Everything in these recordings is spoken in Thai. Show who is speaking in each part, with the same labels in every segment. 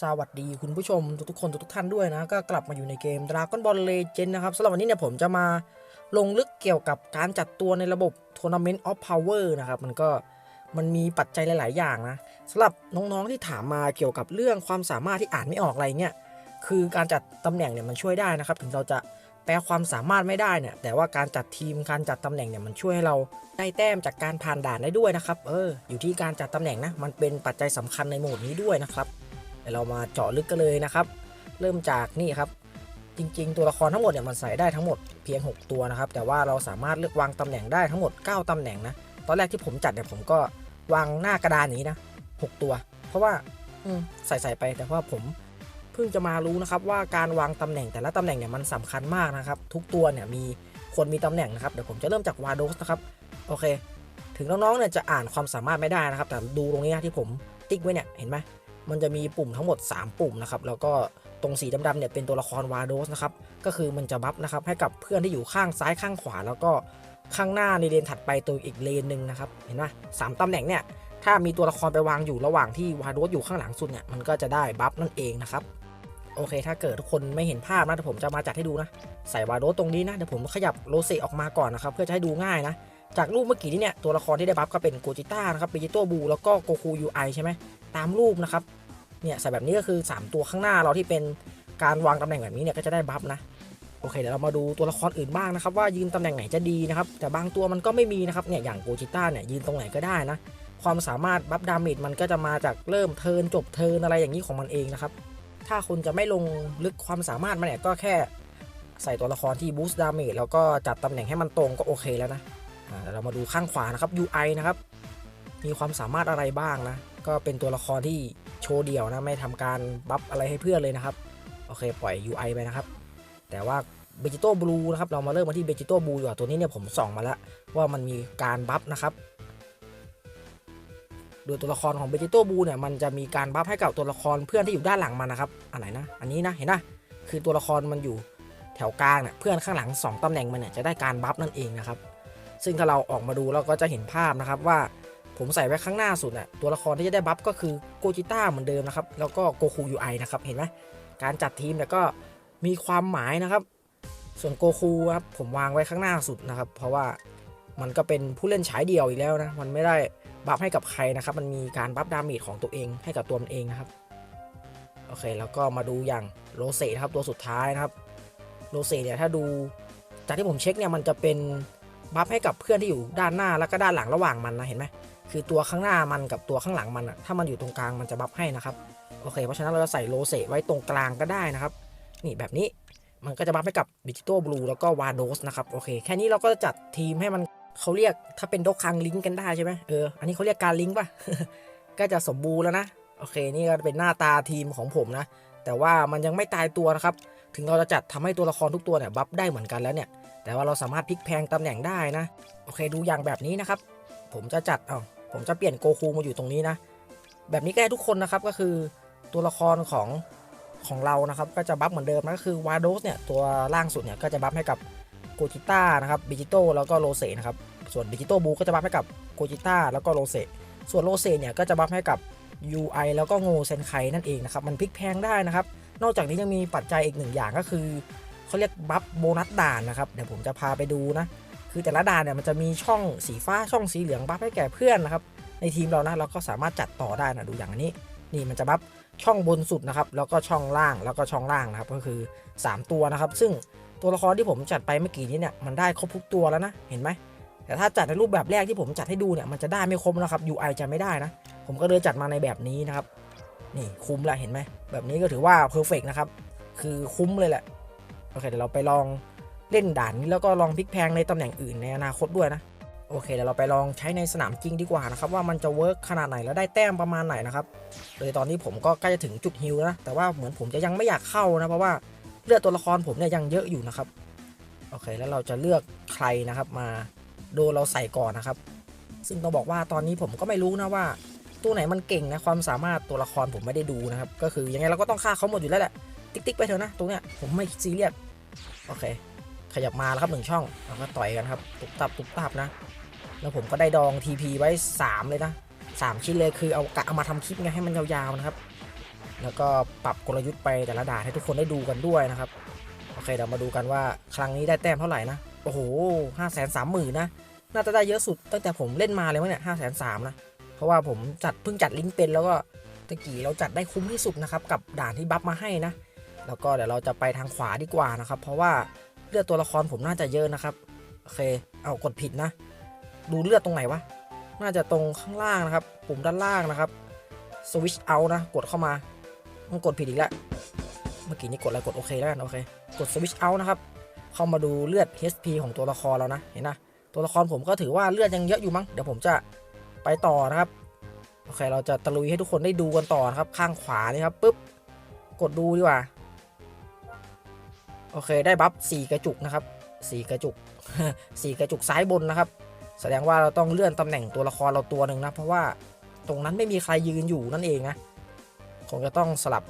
Speaker 1: สวัสดีคุณผู้ชมทุกๆคนทุกๆท่านด้วยนะ ก็กลับมาอยู่ในเกม Dragon Ball Legend นะครับสำหรับวันนี้เนี่ยผมจะมาลงลึกเกี่ยวกับการจัดตัวในระบบ Tournament of Power นะครับมันก็มันมีปัจจัยหลาย ๆ อย่างนะสำหรับน้องๆที่ถามมาเกี่ยวกับเรื่องความสามารถที่อ่านไม่ออกอะไรเงี้ยคือการจัดตำแหน่งเนี่ยมันช่วยได้นะครับ ถึงเราจะแปลความสามารถไม่ได้เนี่ยแต่ว่าการจัดทีมการจัดตำแหน่งเนี่ยมันช่วยให้เราได้แต้มจากการผ่านด่านได้ด้วยนะครับเอออยู่ที่การจัดตำแหน่งนะมันเป็นปัจจัยสำคัญในโหมดนี้ด้วยนะครับ เรามาเจาะลึกกันเลยนะครับ เริ่มจากนี่ครับ จริง ๆ ตัวละครทั้งหมดเนี่ยมันใส่ได้ทั้งหมดเพียง 6 ตัวนะครับ แต่ว่าเราสามารถเลือกวางตำแหน่งได้ทั้งหมด 9ตำแหน่งนะ ตอนแรกที่ผมจัดเนี่ยผมก็วางหน้ากระดานนี้นะ 6 ตัว เพราะว่าอใส่ใส่ไปแต่ว่าผมเพิ่งจะมารู้นะครับ ว่าการวางตำแหน่งแต่ละตำแหน่งเนี่ยมันสำคัญมากนะครับ ทุกตัวเนี่ยมีคนมีตำแหน่งนะครับเดี๋ยวผมจะเริ่มจากวาโดสนะครับโอเค ถึงน้องๆเนี่ยจะอ่านความสามารถไม่ได้นะครับ แต่ดูตรงนี้นะที่ผมติ๊กไว้เนี่ยเห็นไหม มันจะมีปุ่มทั้งหมด 3 ปุ่มนะครับแล้วก็ตรงสีดำๆเนี่ยเป็นตัวละครวาโดสนะครับก็คือมันจะบัฟนะครับให้กับเพื่อนที่อยู่ข้างซ้ายข้างขวา แล้วก็ข้างหน้าในเลนถัดไปตัวอีกเลนหนึ่งนะครับเห็นไหมสามตำแหน่งเนี่ยถ้ามีตัวละครไปวางอยู่ระหว่างที่วาโดสอยู่ข้างหลังสุดเนี่ยมันก็จะได้บัฟนั่นเองนะครับโอเค ถ้าเกิดทุกคนไม่เห็นภาพนะเดี๋ยวผมจะมาจัดให้ดูนะ ใส่วาโดสตรงนี้นะ เดี๋ยวผมขยับโรเซออกมาก่อนนะครับ เพื่อจะให้ดูง่ายนะ จากรูปเมื่อกี้นี้เนี่ย ตัวละครที่ได้บัฟก็เป็นโกจิต้านะครับเบจิโตบู แล้วก็โกคูยูไอใช่ไหม ตามรูปนะครับ เนี่ยใส่แบบนี้ก็คือ 3 ตัวข้างหน้าเราที่เป็นการวางตำแหน่งแบบนี้เนี่ยก็จะได้บัฟนะโอเคเดี๋ยวเรามาดูตัวละครอื่นบ้างนะครับว่ายืนตำแหน่งไหนจะดีนะครับแต่บางตัวมันก็ไม่มีนะครับเนี่ยอย่างโกจิต้าเนี่ยยืนตรงไหนก็ได้นะความสามารถบัฟดาเมจมันก็จะมาจากเริ่มเทินจบเทินอะไรอย่างนี้ของมันเองนะครับถ้าคุณจะไม่ลงลึกความสามารถมันเนี่ยก็แค่ใส่ตัวละครที่บูสต์ดาเมจแล้วก็จัดตำแหน่งให้มันตรงก็โอเคแล้วนะเดี๋ยวเรามาดูข้างขวานะครับ UI นะครับ มีความสามารถอะไรบ้างนะ ก็เป็นตัวละครที่ ชว์เดี่ยวนะไม่ทำการบัฟอะไรให้เพื่อนเลยนะครับ โอเคปล่อย UI ไปนะครับ แต่ว่าเบจิโต้บลูนะครับเรามาเริ่มมาที่เบจิโต้บลูดีกว่ตัวนี้เนี่ยผมส่องมาแล้วว่ามันมีการบัฟนะครับโดยตัวละครของเบจิโต้บลูเนี่ยมันจะมีการบัฟให้กับตัวละครเพื่อนที่อยู่ด้านหลังมันนะครับอันไหนนะอันนี้นะเห็นนะคือตัวละครมันอยู่แถวกลางเนี่ยเพื่อนข้างหลัง 2ตำแหน่งมันเนี่ยจะได้การบัฟนั่นเองนะครับซึ่งถ้าเราออกมาดูเราก็จะเห็นภาพนะครับว่า ผมใส่ไว้ข้างหน้าสุดน่ะตัวละครที่จะได้บัฟก็คือโกจิต้าเหมือนเดิมนะครับ แล้วก็โกคูยูไอนะครับ เห็นไหมการจัดทีมเนี่ยก็มีความหมายนะครับ ส่วนโกคูครับผมวางไว้ข้างหน้าสุดนะครับ เพราะว่ามันก็เป็นผู้เล่นฉายเดี่ยวอีกแล้วนะ มันไม่ได้บัฟให้กับใครนะครับ มันมีการบัฟดาเมจของตัวเองให้กับตัวมันเองนะครับ โอเค แล้วก็มาดูอย่างโรเซนะครับตัวสุดท้ายนะครับ โรเซ่เนี่ยถ้าดูจากที่ผมเช็คเนี่ยมันจะเป็นบัฟให้กับเพื่อนที่อยู่ด้านหน้าแล้วก็ด้านหลังระหว่างมันนะเห็นไหม คือตัวข้างหน้ามันกับตัวข้างหลังมันอะถ้ามันอยู่ตรงกลางมันจะบัฟให้นะครับโอเค เพราะฉะนั้นเราจะใส่โลเซไว้ตรงกลางก็ได้นะครับ นี่แบบนี้มันก็จะบัฟให้กับดิจิตอลบลูแล้วก็วาโดสนะครับโอเค แค่นี้เราก็จะจัดทีมให้มันเขาเรียกถ้าเป็นดกคังลิงก์กันได้ใช่ไหมเอออันนี้เขาเรียกการลิงก์ป่ะก็จะสมบูรณ์แล้วนะโอเค นี่ก็เป็นหน้าตาทีมของผมนะ แต่ว่ามันยังไม่ตายตัวนะครับ ถึงเราจะจัดทำให้ตัวละครทุกตัวเนี่ยบัฟได้เหมือนกันแล้วเนี่ย แต่ว่าเราสามารถพลิกแพงตำแหน่งได้นะ โอเค ดูอย่างแบบนี้นะครับ ผมจะจัดเอา ผมจะเปลี่ยนโกคูมาอยู่ตรงนี้นะ แบบนี้ก็ได้ทุกคนนะครับก็คือตัวละครของของเรานะครับก็จะบัฟเหมือนเดิมนะก็คือวาโดสเนี่ยตัวล่างสุดเนี่ยก็จะบัฟให้กับโกจิต้านะครับบิจิโตแล้วก็โรเซนะครับส่วนบิจิโตบูก็จะบัฟให้กับโกจิต้าแล้วก็โรเซส่วนโรเซเนี่ยก็จะบัฟให้กับ UI แล้วก็โงเซนไคนั่นเองนะครับมันพลิกแพงได้นะครับ นอกจากนี้ยังมีปัจจัยอีกหนึ่งอย่างก็คือเขาเรียกบัฟโบนัสด่านนะครับเดี๋ยวผมจะพาไปดูนะ คือแต่ละด่านเนี่ยมันจะมีช่องสีฟ้าช่องสีเหลืองบัฟให้แก่เพื่อนนะครับในทีมเรานะเราก็สามารถจัดต่อได้นะดูอย่างนนี้ นี่มันจะบัฟช่องบนสุดนะครับแล้วก็ช่องล่างแล้วก็ช่องล่างนะครับก็คือ 3 ตัวนะครับ ซึ่งตัวละครที่ผมจัดไปเมื่อกี้นี้เนี่ยมันได้ครบทุกตัวแล้วนะเห็นไหมแต่ถ้าจัดในรูปแบบแรกที่ผมจัดให้ดูเนี่ยมันจะได้ไม่ครบนะครับ UI จะไม่ได้นะ ผมก็เลยจัดมาในแบบนี้นะครับ นี่คุ้มละเห็นไหมแบบนี้ก็ถือว่าเพอร์เฟกนะครับคือคุ้มเลยแหละโอเคเดี๋ยวเราไปลอง เล่นด่านนี้แล้วก็ลองพลิกแพลงในตำแหน่งอื่นในอนาคตด้วยนะโอเคเดี๋ยวเราไปลองใช้ในสนามจริงดีกว่านะครับว่ามันจะเวิร์กขนาดไหนแล้วได้แต้มประมาณไหนนะครับโดยตอนนี้ผมก็ใกล้จะถึงจุดฮิลนะแต่ว่าเหมือนผมจะยังไม่อยากเข้านะเพราะว่าเลือดตัวละครผมเนี่ยยังเยอะอยู่นะครับโอเคแล้วเราจะเลือกใครนะครับมาโดนเราใส่ก่อนนะครับ ซึ่งต้องบอกว่าตอนนี้ผมก็ไม่รู้นะว่า ตัวไหนมันเก่งนะความสามารถตัวละครผมไม่ได้ดูนะครับก็คือยังไงเราก็ต้องฆ่าเขาหมดอยู่แล้วแหละติ๊กๆไปเถอะนะตรงเนี้ยผมไม่ซีเรียสโอเค ขยับมาแล้วครับหนึ่งช่องเราก็ต่อยกันครับตุบตับตุบตับนะ แล้วผมก็ได้ดอง TP ไว้ 3 เลยนะ 3 ชิ้นเลยคือเอากะเอามาทำคลิปไงให้มันยาวๆนะครับ แล้วก็ปรับกลยุทธ์ไปแต่ละด่านให้ทุกคนได้ดูกันด้วยนะครับโอเคเดี๋ยวมาดูกันว่าครั้งนี้ได้แต้มเท่าไหร่นะโอ้โหห้าแสนสามหมื่นนะน่าจะได้เยอะสุดตั้งแต่ผมเล่นมาเลยมั้งเนี่ยห้าแสนสามนะเพราะว่าผมจัดเพิ่งจัดลิงก์เป็นแล้วก็ตะกี้เราจัดได้คุ้มที่สุดนะครับกับด่านที่บัฟมาให้นะ แล้วก็เดี๋ยวเราจะไปทางขวาดีกว่านะครับ เพราะว่า เลือดตัวละครผมน่าจะเยอะนะครับ โอเค เอากดผิดนะ ดูเลือดตรงไหนวะ น่าจะตรงข้างล่างนะครับ ปุ่มด้านล่างนะครับ สวิชเอานะ กดเข้ามามันกดผิดอีกแล้ว เมื่อกี้นี้กดอะไรกดโอเคแล้วกันโอเค กดสวิชเอานะครับ เข้ามาดูเลือด HP ของตัวละครแล้วนะ เห็นนะ ตัวละครผมก็ถือว่าเลือดยังเยอะอยู่มั้ง เดี๋ยวผมจะไปต่อนะครับ โอเค เราจะตะลุยให้ทุกคนได้ดูกันต่อนะครับ ข้างขวานี่ครับ ปุ๊บ กดดูดีกว่า โอเคได้บัฟสี่กระจุกนะครับสี่กระจุกสี่กระจุกซ้ายบนนะครับ แสดงว่าเราต้องเลื่อนตำแหน่งตัวละครเราตัวหนึ่งนะเพราะว่าตรงนั้นไม่มีใครยืนอยู่นั่นเองนะคงจะต้องสลับ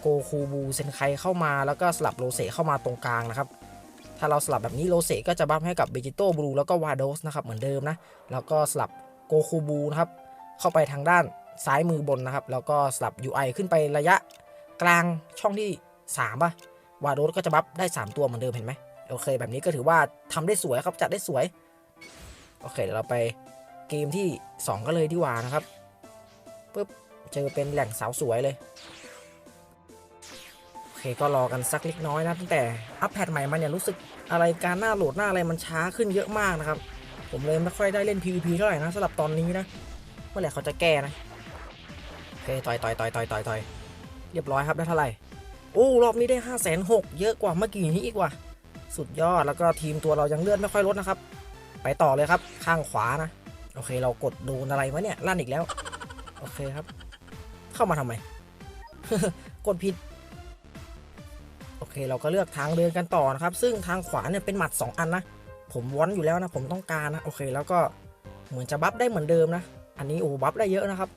Speaker 1: โกคูบูเซนไคเข้ามาแล้วก็สลับโรเซเข้ามาตรงกลางนะครับ ถ้าเราสลับแบบนี้โรเซก็จะบัฟให้กับเบจิโต้บลูแล้วก็วาโดสนะครับเหมือนเดิมนะแล้วก็สลับโกคูบูนะครับเข้าไปทางด้านซ้ายมือบนนะครับ แล้วก็สลับ UI ขึ้นไประยะกลางช่องที่3ป่ะ วาโดสก็จะบัฟได้ 3 ตัวเหมือนเดิมเห็นไหมโอเค แบบนี้ก็ถือว่าทำได้สวยครับจัดได้สวย โอเคเดี๋ยวเราไปเกมที่ 2 ก็เลยดีกว่านะครับปุ๊บเจอเป็นแหล่งสาวสวยเลยโอเคก็รอกันสักเล็กน้อยนะตั้งแต่อัปแพทใหม่มาเนี่ยรู้สึกอะไรการหน้าโหลดหน้าอะไรมันช้าขึ้นเยอะมากนะครับ ผมเลยไม่ค่อยได้เล่น PVP เท่าไหร่นะสำหรับตอนนี้นะเมื่อไหร่เขาจะแก้นะโอเคต่อยต่อยต่อยต่อยต่อยต่อยเรียบร้อยครับได้เท่าไหร่ โอ้รอบนี้ได้5 6 0 0 0เยอะกว่าเมื่อกี้นี้อีกว่ะสุดยอดแล้วก็ทีมตัวเรายังเลือดไม่ค่อยลดนะครับ ไปต่อเลยครับข้างขวานะ โอเคเรากดโดนอะไรวะเนี่ยลั่นอีกแล้ว โอเคครับ เข้ามาทำไม กดผิด โอเคเราก็เลือกทางเดินกันต่อนะครับ ซึ่งทางขวาเนี่ยเป็นหมัด 2 อันนะ ผมวอนอยู่แล้วนะ ผมต้องการนะ โอเคแล้วก็เหมือนจะบัฟได้เหมือนเดิมนะ อันนี้โอ้บัฟได้เยอะนะครับ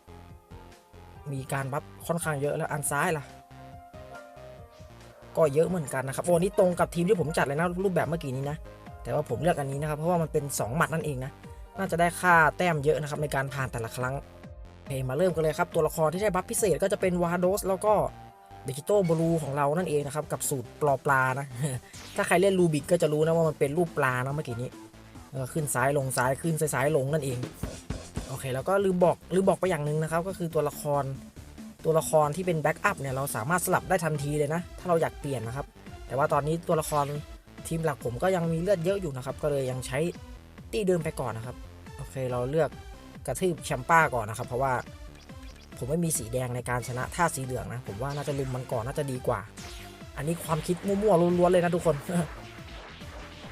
Speaker 1: มีการบัฟค่อนข้างเยอะแล้วอันซ้ายล่ะ ก็เยอะเหมือนกันนะครับโอ้นี่ตรงกับทีมที่ผมจัดเลยนะรูปแบบเมื่อกี้นี้นะ แต่ว่าผมเลือกอันนี้นะครับ เพราะว่ามันเป็น 2 หมัดนั่นเองนะ น่าจะได้ค่าแต้มเยอะนะครับในการผ่านแต่ละครั้งโอเคมาเริ่มกันเลยครับ ตัวละครที่ได้บัฟพิเศษก็จะเป็นวาโดสแล้วก็เบจิโต้บลูของเรานั่นเองนะครับกับสูตรปลอปลานะ ถ้าใครเล่นรูบิกก็จะรู้นะว่ามันเป็นรูปปลานะเมื่อกี้นี้ขึ้นซ้ายลงซ้ายขึ้นซ้ายซ้ายลงนั่นเอง โอเค แล้วก็ลืมบอกลืมบอกไปอย่างหนึ่งนะครับ ก็คือตัวละคร ตัวละครที่เป็นแบ็กอัพเนี่ยเราสามารถสลับได้ทันทีเลยนะ ถ้าเราอยากเปลี่ยนนะครับ แต่ว่าตอนนี้ตัวละครทีมหลักผมก็ยังมีเลือดเยอะอยู่นะครับ ก็เลยยังใช้ตีเดิมไปก่อนนะครับ โอเคเราเลือกกระทืบแชมป้าก่อนนะครับ เพราะว่าผมไม่มีสีแดงในการชนะท่าสีเหลืองนะ ผมว่าน่าจะลุมมันก่อนน่าจะดีกว่า อันนี้ความคิดมั่วๆล้วนๆเลยนะทุกคน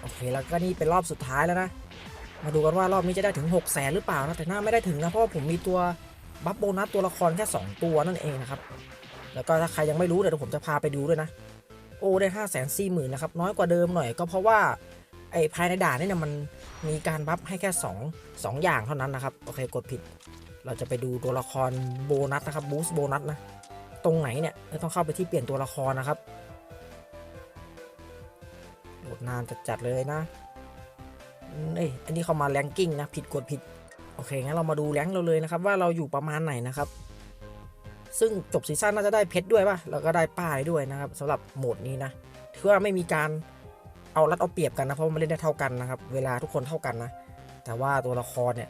Speaker 1: โอเคแล้วก็นี่เป็นรอบสุดท้ายแล้วนะ มาดูกันว่ารอบนี้จะได้ถึง 6 0แสนหรือเปล่านะ แต่น่าไม่ได้ถึงนะ เพราะว่าผมมีตัว บัฟโบนัสตัวละครแค่ 2 ตัวนั่นเองนะครับ แล้วก็ถ้าใครยังไม่รู้เดี๋ยวผมจะพาไปดูด้วยนะ โอ้ได้5 4 0 0 0 0นนะครับน้อยกว่าเดิมหน่อยก็เพราะว่าไอ้ภายในด่านนี่เนี่ยมันมีการบัฟให้แค่ 2 2 อย่างเท่านั้นนะครับ โอเคกดผิด เราจะไปดูตัวละครโบนัสนะครับบูสต์โบนัสนะ ตรงไหนเนี่ยต้องเข้าไปที่เปลี่ยนตัวละครนะครับโหลดนานจัดๆเลยนะเอ้ยอันนี้เขามาแรงกิ้งนะ ผิดกดผิด อเคงั้นเรามาดูแรงเราเลยนะครับว่าเราอยู่ประมาณไหนนะครับ ซึ่งจบซีซั่นน่าจะได้เพชรด้วยป่ะแล้วก็ได้ป้ายด้วยนะครับสำหรับโหมดนี้นะถือว่าไม่มีการเอารัดเอาเปรียบกันนะเพราะมันเล่นได้เท่ากันนะครับ เวลาทุกคนเท่ากันนะแต่ว่าตัวละครเนี่ย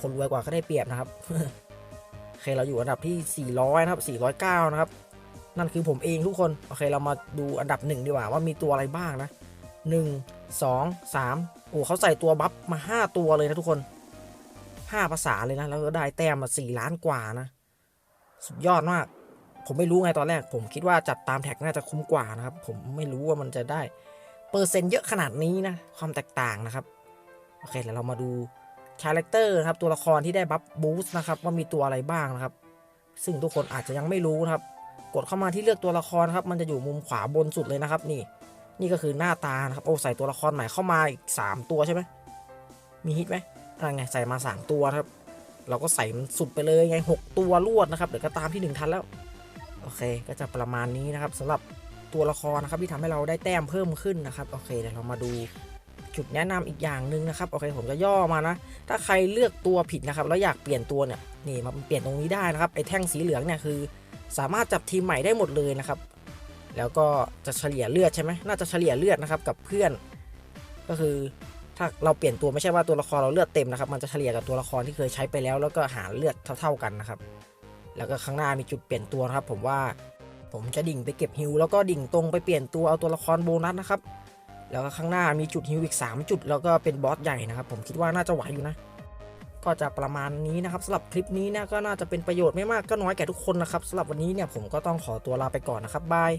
Speaker 1: คนรวยกว่าก็ได้เปรียบนะครับโอเคเราอยู่อันดับที่ 400 นะครับ 409 นะครับ นั่นคือผมเองทุกคนโอเคเรามาดูอันดับหนึ่งดีกว่าว่ามีตัวอะไรบ้างนะ 1 2 3โอ้เขาใส่ตัวบัฟมา 5 ตัวเลยนะทุกคน ห้าภาษาเลยนะ แล้วก็ได้แต้มมาสี่ล้านกว่านะ สุดยอดมาก ผมไม่รู้ไงตอนแรก ผมคิดว่าจัดตามแท็กน่าจะคุ้มกว่านะครับ ผมไม่รู้ว่ามันจะได้ เปอร์เซ็นต์เยอะขนาดนี้นะ ความแตกต่างนะครับ โอเคแล้วเรามาดูคาแรคเตอร์นะครับ ตัวละครที่ได้บัฟบูสต์นะครับว่ามีตัวอะไรบ้างนะครับ ซึ่งทุกคนอาจจะยังไม่รู้นะครับ กดเข้ามาที่เลือกตัวละครครับ มันจะอยู่มุมขวาบนสุดเลยนะครับ นี่ นี่ก็คือหน้าตานะครับ โอ้ใส่ตัวละครใหม่เข้ามาอีกสามตัวใช่ไหมมีฮิตไหม อะไรไงใส่มา 3 ตัวครับ เราก็ใส่มันสุดไปเลยไง 6 ตัวรวดนะครับเดี๋ยวก็ตามที่ 1 ทันแล้ว โอเค ก็จะประมาณนี้นะครับสำหรับตัวละครนะครับที่ทำให้เราได้แต้มเพิ่มขึ้นนะครับ โอเคเดี๋ยวเรามาดูจุดแนะนำอีกอย่างหนึ่งนะครับโอเคผมจะย่อมานะ ถ้าใครเลือกตัวผิดนะครับแล้วอยากเปลี่ยนตัวเนี่ยนี่มาเปลี่ยนตรงนี้ได้นะครับไอ้แท่งสีเหลืองเนี่ยคือ สามารถจับทีมใหม่ได้หมดเลยนะครับ แล้วก็จะเฉลี่ยเลือดใช่ไหมน่าจะเฉลี่ยเลือดนะครับกับเพื่อน ก็คือ ถ้าเราเปลี่ยนตัวไม่ใช่ว่าตัวละครเราเลือดเต็มนะครับ มันจะเฉลี่ยกับตัวละครที่เคยใช้ไปแล้ว แล้วก็หาเลือดเท่า ๆกันนะครับ แล้วก็ข้างหน้ามีจุดเปลี่ยนตัวนะครับ ผมว่าผมจะดิ่งไปเก็บฮิวแล้วก็ดิ่งตรงไปเปลี่ยนตัวเอาตัวละครโบนัสนะครับ แล้วก็ข้างหน้ามีจุดฮิวอีก 3 จุด แล้วก็เป็นบอสใหญ่นะครับ ผมคิดว่าน่าจะไหวอยู่นะ ก็จะประมาณนี้นะครับสำหรับคลิปนี้นะก็น่าจะเป็นประโยชน์ไม่มากก็น้อยแก่ทุกคนนะครับสำหรับวันนี้เนี่ยผมก็ต้องขอตัวลาไปก่อนนะครับบาย